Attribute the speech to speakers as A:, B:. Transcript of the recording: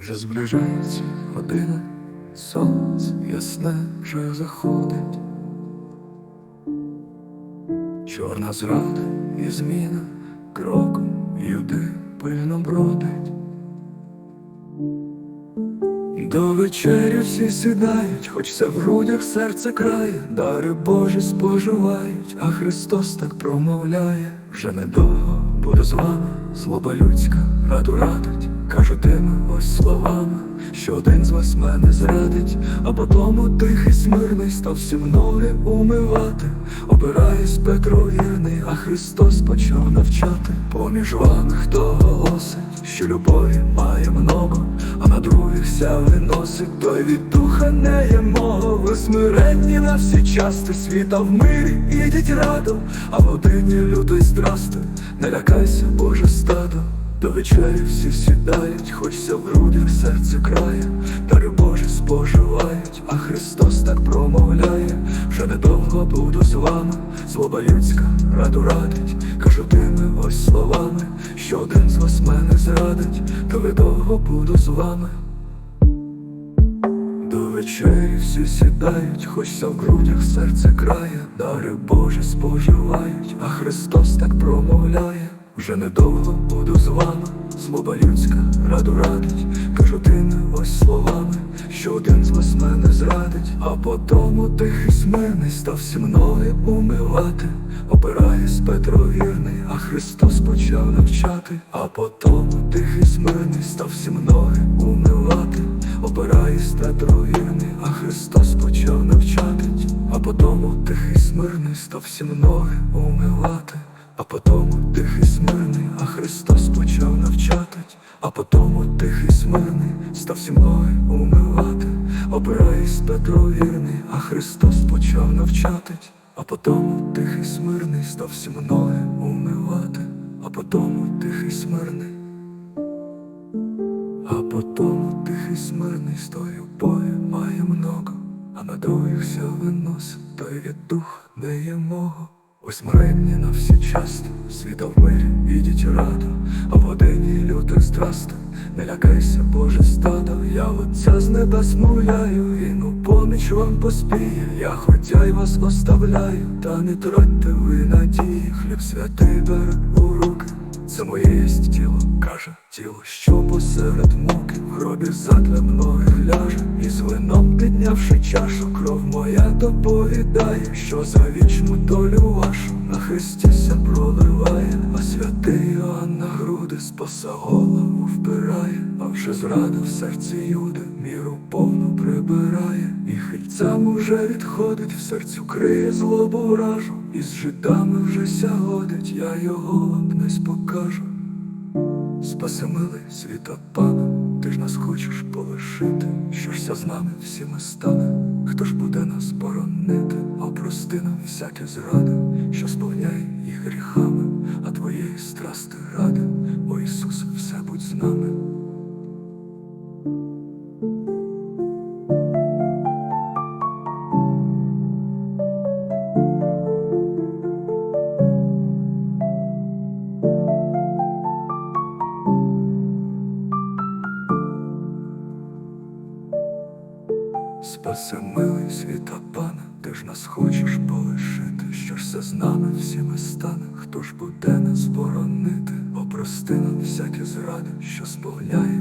A: Вже зближається година, сонце ясне вже заходить. Чорна зрада і зміна кроком юди пильно бродить. До вечері всі сідають, хоч все в грудях серце крає, дари Божі споживають, а Христос так промовляє, вже недовго буду з вами, злоба людська раду радить, кажу тими ось словами, що один з вас мене зрадить, а потому тихий смирний став всі ноги умивати, обираюсь Петро вірний, а Христос почав навчати. Поміж вами хто голосить, що любові має много, а на других ся виносить, той від духа не є мого. Ви смиренні на всі части світа в мирі, ідіть радом, а в лютої страсти, не лякайся, Боже стадо. До вечері всі сідають, хоч ся в грудях серце крає, дари Божі споживають, а Христос так промовляє, вже недовго буду з вами, злоба людська раду радить, кажу тими ось словами, що один з вас мене зрадить, то недовго буду з вами. До вечері всі сідають, хоч ся в грудях серце крає, дари Божі споживають, а Христос так промовляє, вже недовго буду з вами, злоба людська раду радить, кажу тими ось словами, що один з вас мене зрадить, а потому тихий смирний став всі ноги умивати, опираясь Петро вірний, а Христос почав навчати, а потому тихий смирний став всі ноги умивати. Опираюсь Петро вірний, а Христос почав навчати, а потому тихий смирний став всім ноги умивати, а потому тихий смирний, а Христос почав навчати, а потому тихий смирний став всім ноги умивати, опираюсь Петро вірний, а Христос почав навчати, а потому тихий смирний став всім ноги умивати, а потому тихий смирний. А потом тихий смирний стою бою має много, а на других ся виносить, той від духа не є мого. Ось мренні на всі часто, світа в мирі, ідіть раду, а в годині лютих страсти, не лякайся, Боже стадо, я Отця з небес мовляю, і ну поміч вам поспіє, я хотя й вас оставляю, та не тратьте ви надії, хліб святий бере у руки. Це моє єсть тіло, каже. Тіло, що посеред муки в гробі задля многих ляже, і з вином піднявши чашу, кров моя доповідає, що за вічну долю вашу на Христі ся проливає, а святий Йоанн на груди спаса голову впирає, а вже зрада в серці Юди міру повну прибирає, і хильцям уже відходить, в серцю криє злобу вражу, і з жидами вже сягодить, я його вам не спокажу. Спаси милий світа пана, ти ж нас хочеш полишити, що ж ся з нами всіми стане, хто ж буде нас боронити, опрости нам всяке зради, що сповняє Спаси милий світа пана, ти ж нас хочеш полишити, що ж все з нами всіми стане, хто ж буде нас боронити, Попрости нам всякі зради, що сповняє